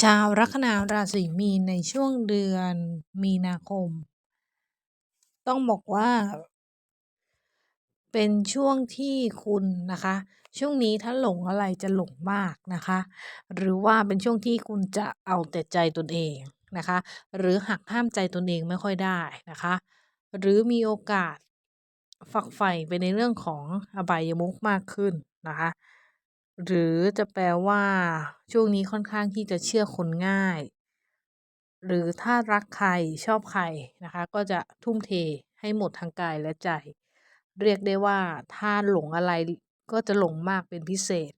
ชาวลัคนาราศีมีนในช่วงเดือนมีนาคม ต้องบอกว่า เป็นช่วงที่คุณนะคะ ช่วงนี้ถ้าหลงอะไรจะหลงมากนะคะ หรือว่าเป็นช่วงที่คุณจะเอาแต่ใจตนเองนะคะ หรือหักห้ามใจตนเองไม่ค่อยได้นะคะ หรือมีโอกาสฝักใฝ่ไปในเรื่องของอบายมุขมากขึ้นนะคะ หรือจะแปลว่า ช่วงนี้ค่อนข้างที่จะเชื่อคนง่าย หรือถ้ารักใครชอบใครนะคะ ก็จะทุ่มเทให้หมดทั้งกายและใจ เรียกได้ว่า ถ้าหลงอะไรก็จะหลงมากเป็นพิเศษ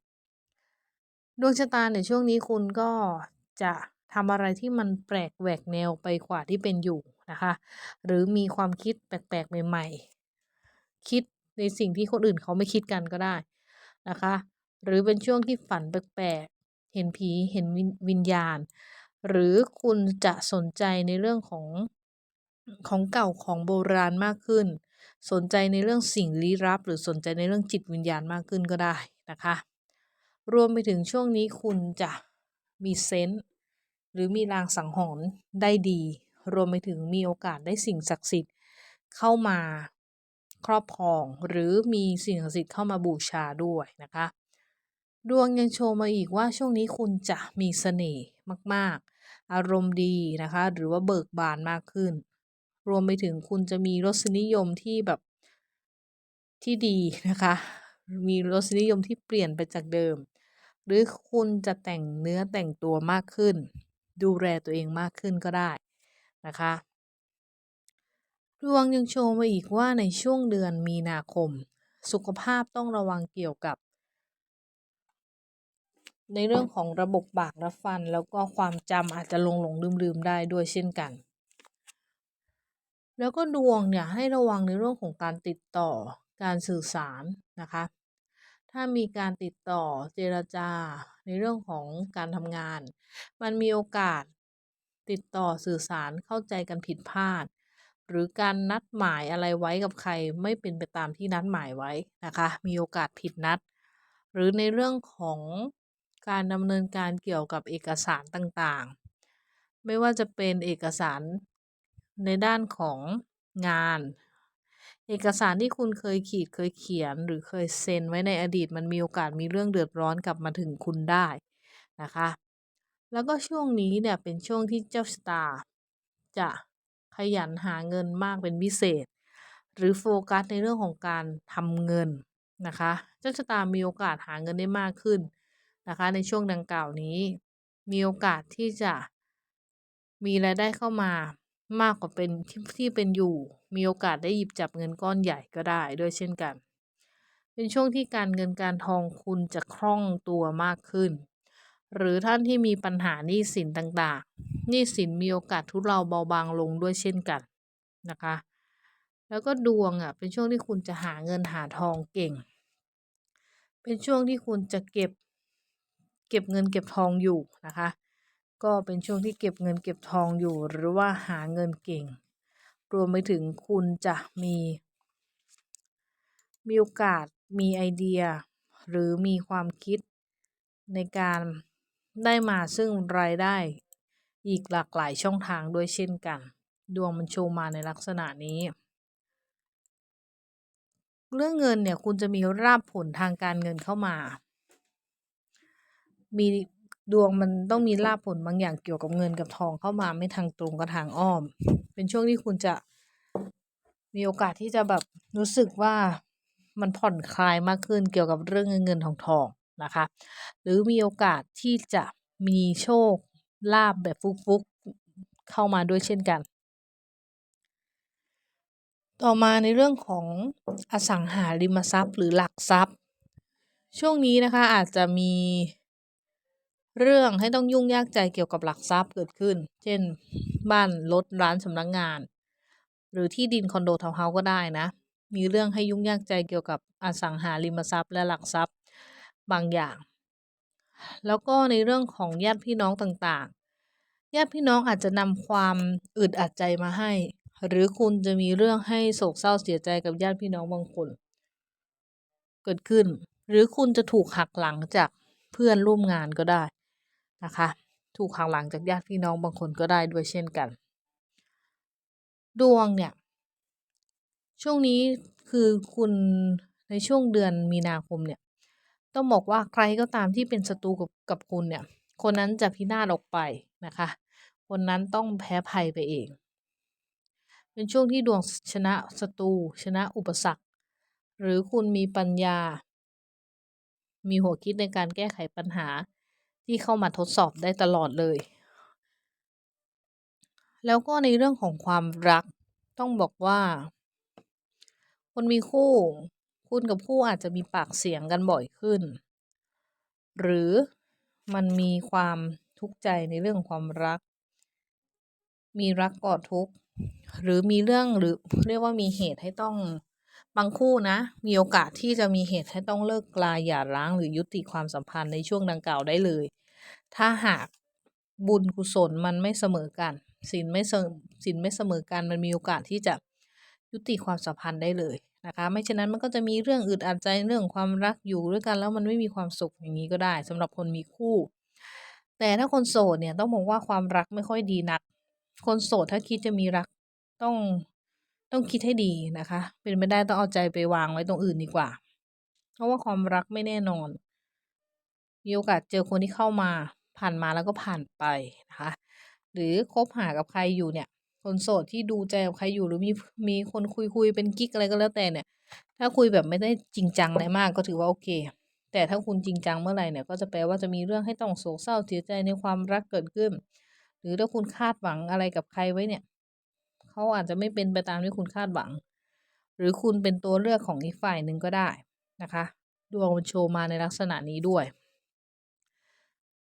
ดวงชะตาในช่วงนี้คุณก็จะทำอะไรที่มันแปลกแหวกแนวไปกว่าที่เป็นอยู่นะคะ หรือมีความคิดแปลกๆใหม่ ๆ คิดในสิ่งที่คนอื่นเขาไม่คิดกันก็ได้นะคะ หรือเป็นช่วงที่ฝันแปลกๆ เห็นผีเห็นวิญญาณ หรือคุณจะสนใจในเรื่องของของเก่าของโบราณมากขึ้น สนใจในเรื่องสิ่งลี้ลับ หรือสนใจในเรื่องจิตวิญญาณมากขึ้นก็ได้นะคะ รวมไปถึงช่วงนี้คุณจะมีเซนส์หรือมีรางสังหรณ์ได้ดี รวมไปถึงมีโอกาสได้สิ่งศักดิ์สิทธิ์เข้ามาครอบครอง หรือมีสิ่งศักดิ์สิทธิ์เข้ามาบูชาด้วยนะคะ ดวงยังโชว์มาอีกว่าช่วงนี้คุณจะมีเสน่ห์มาก ๆ อารมณ์ดีนะคะ หรือว่าเบิกบานมากขึ้น รวมไปถึงคุณจะมีรสนิยมที่แบบที่ดีนะคะ มีรสนิยมที่เปลี่ยนไปจากเดิม หรือคุณจะแต่งเนื้อแต่งตัวมากขึ้น ดูแลตัวเองมากขึ้นก็ได้นะคะดวงยังโชว์มาอีกว่าในช่วงเดือนมีนาคม สุขภาพต้องระวังเกี่ยวกับ ในเรื่องของระบบปากและฟัน แล้วก็ความจำอาจจะหลงหลงลืมลืมได้ด้วยเช่นกัน แล้วก็ดวงเนี่ยให้ระวังในเรื่องของการติดต่อการสื่อสารนะคะ ถ้ามีการติดต่อเจรจาในเรื่องของการทำงาน มันมีโอกาสติดต่อสื่อสารเข้าใจกันผิดพลาด หรือการนัดหมายอะไรไว้กับใครไม่เป็นไปตามที่นัดหมายไว้นะคะ มีโอกาสผิดนัด หรือในเรื่องของ การดำเนินการเกี่ยวกับเอกสารต่างๆ ไม่ว่าจะเป็นเอกสารในด้านของงาน เอกสารที่คุณเคยขีดเคยเขียนหรือเคยเซ็นไว้ในอดีต มันมีโอกาสมีเรื่องเดือดร้อนกลับมาถึงคุณได้นะคะ แล้วก็ช่วงนี้เนี่ยเป็นช่วงที่เจ้าชะตาจะขยันหาเงินมากเป็นพิเศษ หรือโฟกัสในเรื่องของการทำเงินนะคะ เจ้าชะตามีโอกาสหาเงินได้มากขึ้น นะคะในช่วงดังกล่าวนี้ มีโอกาสที่จะมีรายได้เข้ามามากกว่าเป็นที่ที่เป็นอยู่ มีโอกาสได้หยิบจับเงินก้อนใหญ่ก็ได้ด้วยเช่นกัน เป็นช่วงที่การเงินการทองคุณจะคล่องตัวมากขึ้น หรือท่านที่มีปัญหาหนี้สินต่างๆหนี้สินมีโอกาสทุเลาเบาบางลงด้วยเช่นกันนะคะ แล้วก็ดวงอะเป็นช่วงที่คุณจะหาเงินหาทองเก่ง เป็นช่วงที่คุณจะเก็บ ก็บเงินเก็บทองอยู่นะคะ ก็เป็นช่วงที่เก็บเงินเก็บทองอยู่หรือว่าหาเงินเก่ง รวมไปถึงคุณจะมี มีโอกาสมีไอเดีย หรือมีความคิดในการได้มาซึ่งรายได้อีกหลากหลายช่องทางด้วยเช่นกัน ดวงมันโชว์มาในลักษณะนี้ เรื่องเงินเนี่ยคุณจะมีราบผลทางการเงินเข้ามา มีดวงมันต้องมีลาภผลบางอย่างเกี่ยวกับเงินกับทองเข้ามาไม่ทางตรงก็ทางอ้อม เป็นช่วงที่คุณจะมีโอกาสที่จะแบบรู้สึกว่ามันผ่อนคลายมากขึ้นเกี่ยวกับเรื่องเงินเงินทองทองนะคะ หรือมีโอกาสที่จะมีโชคลาภแบบฟุกๆเข้ามาด้วยเช่นกัน ต่อมาในเรื่องของอสังหาริมทรัพย์หรือหลักทรัพย์ ช่วงนี้นะคะอาจจะมี เรื่องให้ต้องยุ่งยากใจเกี่ยวกับหลักทรัพย์เกิดขึ้น เช่น บ้านรถร้านสำนักงงาน หรือที่ดินคอนโดทาวน์เฮาส์ก็ได้นะ มีเรื่องให้ยุ่งยากใจเกี่ยวกับอสังหาริมทรัพย์และหลักทรัพย์บางอย่าง แล้วก็ในเรื่องของญาติพี่น้องต่างๆ ญาติพี่น้องอาจจะนำความอึดอัดใจมาให้ หรือคุณจะมีเรื่องให้โศกเศร้าเสียใจกับญาติพี่น้องบางคน เกิดขึ้น หรือคุณจะถูกหักหลังจากเพื่อนร่วมงานก็ได้ นะคะ ถูกหักหลังจากญาติพี่น้องบางคนก็ได้ด้วยเช่นกัน ดวงเนี่ย ช่วงนี้คือคุณในช่วงเดือนมีนาคมเนี่ย ต้องบอกว่าใครก็ตามที่เป็นศัตรูกับกับคุณเนี่ย คนนั้นจะพินาศออกไปนะคะ คนนั้นต้องแพ้ภัยไปเอง เป็นช่วงที่ดวงชนะศัตรูชนะอุปสรรค หรือคุณมีปัญญา มีหัวคิดในการแก้ไขปัญหา ที่เข้ามาทดสอบได้ตลอดเลย แล้วก็ในเรื่องของความรักต้องบอกว่า คนมีคู่ คุณกับคู่อาจจะมีปากเสียงกันบ่อยขึ้น หรือมันมีความทุกข์ใจในเรื่องความรัก มีรักกอดทุกข์หรือมีเรื่องหรือเรียกว่ามีเหตุให้ต้อง บางคู่นะ มีโอกาสที่จะมีเหตุให้ต้องเลิกกลาหย่าร้างหรือยุติความสัมพันธ์ในช่วงดังกล่าวได้เลย ถ้าหากบุญกุศลมันไม่เสมอกันศีลไม่เสมศีลไม่เสมอกันมันมีโอกาสที่จะยุติความสัมพันธ์ได้เลยนะคะ ไม่เช่นนั้นมันก็จะมีเรื่องอึดอัดใจเรื่องความรักอยู่ด้วยกันแล้วมันไม่มีความสุขอย่างนี้ก็ได้สำหรับคนมีคู่ แต่ถ้าคนโสดเนี่ยต้องบอกว่าความรักไม่ค่อยดีนัก คนโสดถ้าคิดจะมีรักต้อง ต้องคิดให้ดีนะคะ เป็นไม่ได้ต้องเอาใจไปวางไว้ตรงอื่นดีกว่า เพราะว่าความรักไม่แน่นอนมีโอกาสเจอคนที่เข้ามาผ่านมาแล้วก็ผ่านไปนะคะ หรือคบหากับใครอยู่เนี่ย คนโสดที่ดูใจกับใครอยู่หรือมีมีคนคุยคุยเป็นกิ๊กอะไรก็แล้วแต่เนี่ย ถ้าคุยแบบไม่ได้จริงจังอะไรมากก็ถือว่าโอเค แต่ถ้าคุณจริงจังเมื่อไหร่เนี่ยก็จะแปลว่าจะมีเรื่องให้ต้องโศกเศร้าเสียใจในความรักเกิดขึ้น หรือถ้าคุณคาดหวังอะไรกับใครไว้เนี่ย เขาอาจจะไม่เป็นไปตามที่คุณคาดหวัง หรือคุณเป็นตัวเลือกของอีกฝ่ายหนึ่งก็ได้นะคะ ดวงมันโชว์มาในลักษณะนี้ด้วย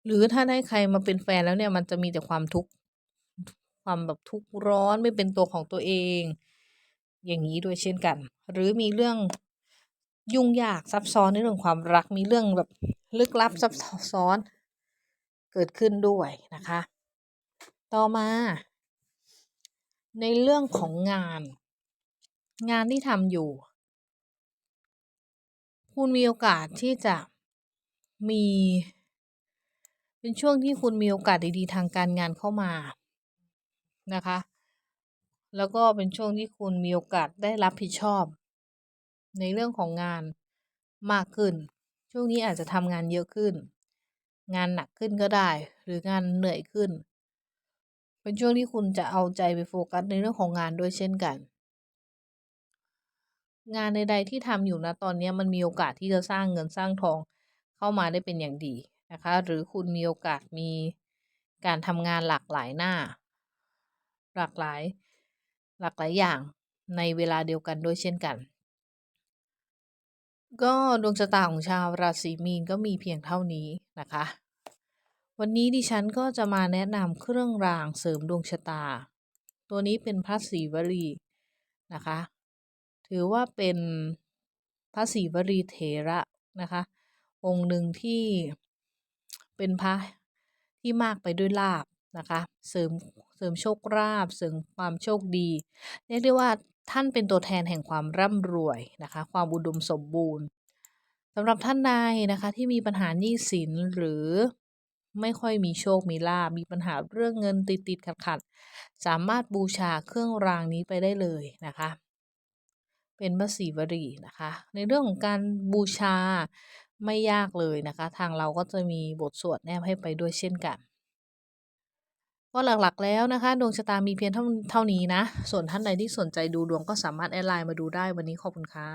หรือถ้าได้ใครมาเป็นแฟนแล้วเนี่ยมันจะมีแต่ความทุกข์ความแบบทุกข์ร้อนไม่เป็นตัวของตัวเอง อย่างนี้ด้วยเช่นกัน หรือมีเรื่องยุ่งยากซับซ้อนในเรื่องความรักมีเรื่องแบบลึกลับซับซ้อนเกิดขึ้นด้วยนะคะ ต่อมา ในเรื่องของงาน งานที่ทำอยู่ คุณมีโอกาสที่จะมี เป็นช่วงที่คุณมีโอกาสดีๆ ทางการงานเข้ามานะคะ แล้วก็เป็นช่วงที่คุณมีโอกาสได้รับผิดชอบ ในเรื่องของงานมากขึ้น ช่วงนี้อาจจะทำงานเยอะขึ้น งานหนักขึ้นก็ได้ หรืองานเหนื่อยขึ้น เป็นช่วงที่คุณจะเอาใจไปโฟกัสในเรื่องของงานด้วยเช่นกัน งานใดๆที่ทำอยู่นะตอนนี้มันมีโอกาสที่จะสร้างเงินสร้างทองเข้ามาได้เป็นอย่างดีนะคะ หรือคุณมีโอกาสมีการทำงานหลากหลายหน้า หลากหลาย หลากหลายอย่างในเวลาเดียวกันด้วยเช่นกัน ก็ดวงชะตาของชาวราศีมีนก็มีเพียงเท่านี้นะคะ วันนี้ดิฉันก็จะมาแนะนำเครื่องรางเสริมดวงชะตา ตัวนี้เป็นพระศรีวลีนะคะ ถือว่าเป็นพระศรีวลีเถระนะคะ องค์หนึ่งที่เป็นพระที่มากไปด้วยลาบนะคะ เสริมเสริมโชคลาภเสริมความโชคดีเรียกได้ว่าท่านเป็นตัวแทนแห่งความร่ำรวยนะคะ ความอุดมสมบูรณ์สำหรับท่านใดนะคะที่มีปัญหาหนี้สินหรือ ไม่ค่อยมีโชคมีลาบมีปัญหาเรื่องเงินติดติดขัดขัดสามารถบูชาเครื่องรางนี้ไปได้เลยนะคะ เป็นพระศรีวลีนะคะ ในเรื่องของการบูชาไม่ยากเลยนะคะ ทางเราก็จะมีบทสวดแนบให้ไปด้วยเช่นกันก็หลักๆแล้วนะคะ ดวงชะตามีเพียงเท่าเท่านี้นะ ส่วนท่านใดที่สนใจดูดวงก็สามารถแอดไลน์มาดูได้วันนี้ขอบคุณค่ะ